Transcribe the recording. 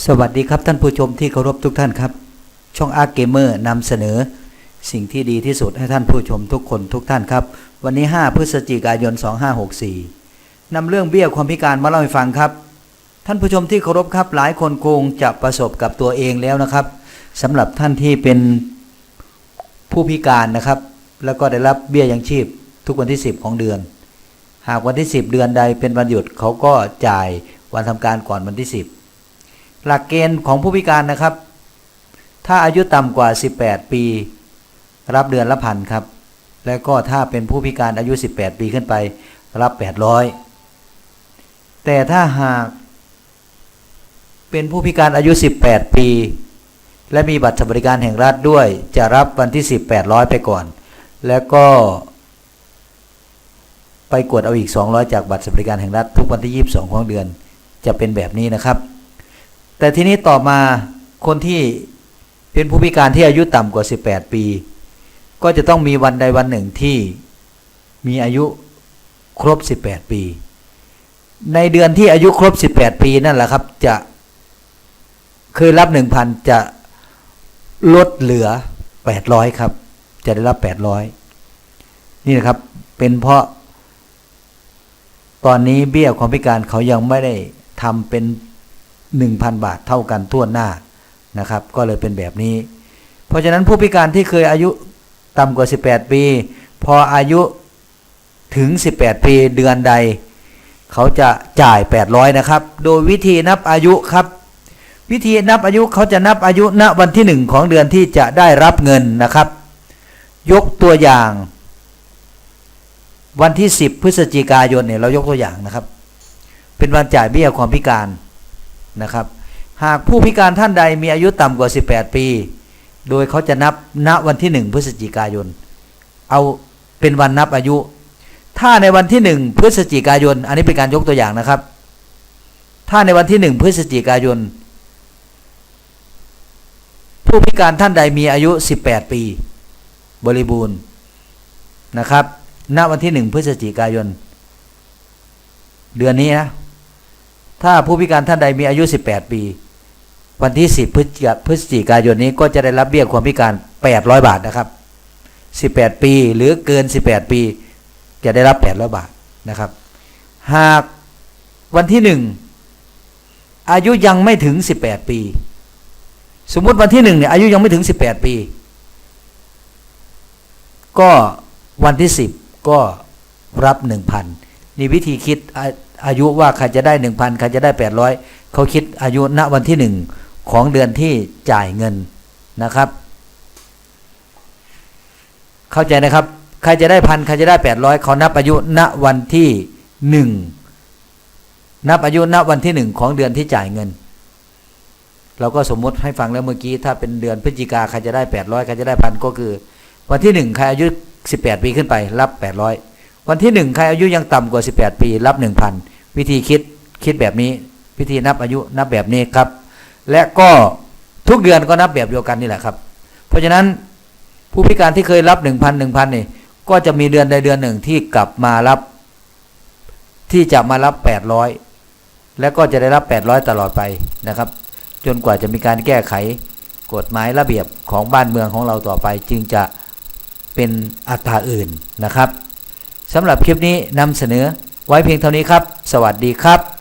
สวัสดีครับท่านผู้ชมที่เคารพทุกท่านครับ ช่องอาร์เกมเมอร์นำเสนอ สิ่งที่ดีที่สุดให้ท่านผู้ชมทุกคนทุกท่านครับ วันนี้ 5 พฤศจิกายน 2564นำเรื่องเบี้ยความพิการมาเล่าให้ฟังครับ ท่านผู้ชมที่เคารพครับหลายคนคงจะประสบกับตัวเองแล้วนะครับสำหรับท่านที่เป็นผู้พิการนะครับ แล้วก็ได้รับเบี้ยยังชีพทุกวันที่ 10 ของเดือน หากวันที่ 10 เดือนใดเป็นวันหยุดเขาก็จ่ายวันทำการก่อนวันที่ 10 หลักเกณฑ์ของผู้พิการนะครับ ถ้าอายุต่ำกว่า 18 ปี รับเดือนละพันครับ แล้วก็ถ้าเป็นผู้พิการอายุ 18 ปีขึ้นไป รับ 800 แต่ถ้าหากเป็นผู้พิการอายุ 18 ปี และมีบัตรสวัสดิการแห่งรัฐด้วย จะรับวันที่ 10 800 ไปก่อน แล้วก็ไปกดเอาอีก 200 จากบัตรสวัสดิการแห่งรัฐทุกวันที่ 22 ของเดือน จะเป็นแบบนี้นะครับ แต่ทีนี้ต่อมาคนที่เป็นผู้พิการที่อายุต่ำกว่า 18 ปี ก็จะต้องมีวันใดวันหนึ่งที่มีอายุครบ 18 ปี ในเดือนที่อายุครบ 18 ปีนั่นแหละครับจะเคยรับ 1,000 จะลดเหลือ 800 ครับ จะได้รับ 800 นี่นะครับเป็นเพราะตอนนี้เบี้ยความพิการเขายังไม่ได้ทำเป็น 1,000 บาทเท่ากันทั่วหน้านะครับ ก็เลยเป็นแบบนี้ เพราะฉะนั้นผู้พิการที่เคยอายุต่ำกว่า 18 ปี พออายุถึง 18 ปีเดือนใด เขาจะจ่าย 800 นะครับ โดยวิธีนับอายุครับ วิธีนับอายุเขาจะนับอายุณวันที่หนึ่งของเดือนที่จะได้รับเงินนะครับ ยกตัวอย่าง วันที่ 10 พฤศจิกายนเนี่ยเรายกตัวอย่างนะครับ เป็นวันจ่ายเบี้ยความพิการ นะครับ หากผู้พิการท่านใดมีอายุต่ำกว่า 18 ปี โดยเขาจะนับณวันที่ 1 พฤศจิกายน เอาเป็นวันนับอายุ ถ้าในวันที่ 1 พฤศจิกายน อันนี้เป็นการยกตัวอย่างนะครับ ถ้าในวันที่ 1 พฤศจิกายน ผู้พิการท่านใดมีอายุ 18 ปี บริบูรณ์นะครับ ณวันที่หนึ่งพฤศจิกายน เดือนนี้นะ ถ้าผู้พิการท่านใดมีอายุ 18 ปี วันที่ 10พฤศจิกาพฤศจิกายนนี้ก็จะได้รับเบี้ยความพิการ 800 บาทนะครับ 18 ปีหรือเกิน 18 ปี จะได้รับ 800 บาทนะครับ หากวันที่ 1 อายุยังไม่ถึง 18 ปี สมมุติวันที่1เนี่ยอายุยังไม่ถึง 18 ปี ก็วันที่ 10 ก็รับ 1,000นี่วิธีคิด อายุว่าใครจะได้1,000ใครจะได้800เขาคิดอายุณวันที่1ของเดือนที่จ่ายเงินนะครับ เข้าใจนะครับ ใครจะได้พันใครจะได้800เขานับอายุณวันที่1นับอายุณวันที่1ของเดือนที่จ่ายเงิน เราก็สมมติให้ฟังแล้วเมื่อกี้ถ้าเป็นเดือนพฤศจิกาใครจะได้800ใครจะได้พันก็คือ วันที่หนึ่งใครอายุ18ปีขึ้นไปรับ800วันที่หนึ่งใครอายุยังต่ำกว่า18ปีรับ1,000 วิธีคิดคิดแบบนี้วิธีนับอายุนับแบบนี้ครับ และก็ทุกเดือนก็นับแบบเดียวกันนี่แหละครับ เพราะฉะนั้นผู้พิการที่เคยรับ 1,000 1,000นี่ก็จะมีเดือนใดเดือนหนึ่งที่กลับมารับ ที่จะมารับ 800 และก็จะได้รับ 800 ตลอดไปนะครับ จนกว่าจะมีการแก้ไขกฎหมายระเบียบของบ้านเมืองของเราต่อไป จึงจะเป็นอัตราอื่นนะครับสำหรับคลิปนี้นำเสนอไว้เพียงเท่านี้ครับ สวัสดีครับ